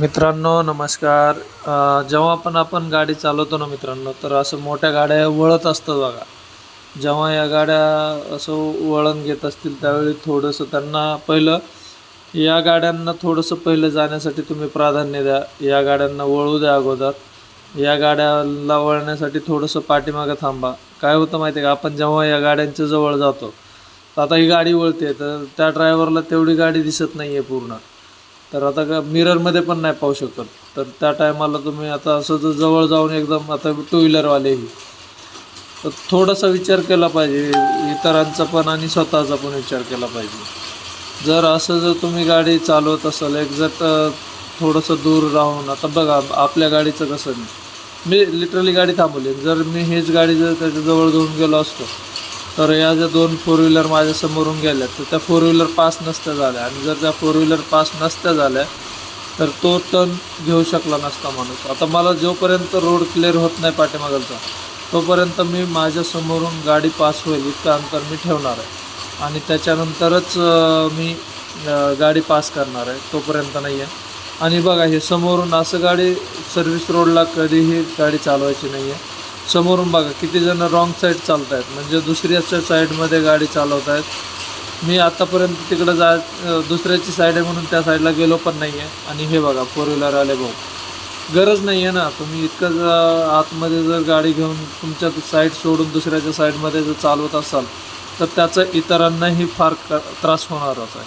मित्रांनो नमस्कार. जेव्हा पण आपण गाडी चालवतो ना मित्रांनो तर असं मोठ्या गाड्या वळत असतात बघा. जेव्हा या गाड्या असं वळण घेत असतील त्यावेळी थोडंसं त्यांना पहिलं या गाड्यांना थोडंसं पहिलं जाण्यासाठी तुम्ही प्राधान्य द्या. या गाड्यांना वळू द्या अगोदर. या गाड्याला वळण्यासाठी थोडंसं पाठीमागं थांबा. काय होतं माहिती आहे का? आपण जेव्हा या गाड्यांच्या जवळ जातो तर आता ही गाडी वळते तर त्या ड्रायव्हरला तेवढी गाडी दिसत नाही आहे पूर्ण. तर आता का मिररमध्ये पण नाही पाहू शकत. तर त्या टायमाला तुम्ही आता असं जर जवळ जाऊन एकदम आता टू व्हीलरवालेही तर थोडासा विचार केला पाहिजे इतरांचा पण आणि स्वतःचा पण विचार केला पाहिजे. जर असं जर तुम्ही गाडी चालवत असाल एक्झॅक्ट थोडंसं दूर राहून आता बघा आपल्या गाडीचं कसं नाही मी लिटरली गाडी थांबवली. जर मी हेच गाडी जर त्याच्याजवळ घेऊन गेलो असतो तर या ज्या दोन फोर व्हीलर माझ्या समोरून गेल्या तर त्या फोर व्हीलर पास नसत्या झाल्या. आणि जर त्या फोर व्हीलर पास नसत्या झाल्या तर तो टर्न घेऊ शकला नसता माणूस. आता मला जोपर्यंत रोड क्लिअर होत नाही पाठीमागलचा तोपर्यंत मी माझ्या समोरून गाडी पास होईल इतकं अंतर मी ठेवणार आहे. आणि त्याच्यानंतरच मी गाडी पास करणार आहे तोपर्यंत नाही आहे आणि बघा हे समोरून असं गाडी सर्व्हिस रोडला कधीही गाडी चालवायची नाही आहे समोरून बघा किती जण रॉंग साईड चालत आहेत म्हणजे दुसऱ्याच्या साईडमध्ये गाडी चालवत आहेत मी आत्तापर्यंत तिकडं जा दुसऱ्याची साईड आहे म्हणून त्या साईडला गेलो पण नाही आहे आणि हे बघा फोर व्हीलर आले भाऊ. गरज नाही आहे ना. तुम्ही इतकं जर आतमध्ये जर गाडी घेऊन तुमच्या साईड सोडून दुसऱ्याच्या साईडमध्ये जर चालवत असाल तर त्याचं इतरांनाही फार क त्रास होणारच आहे.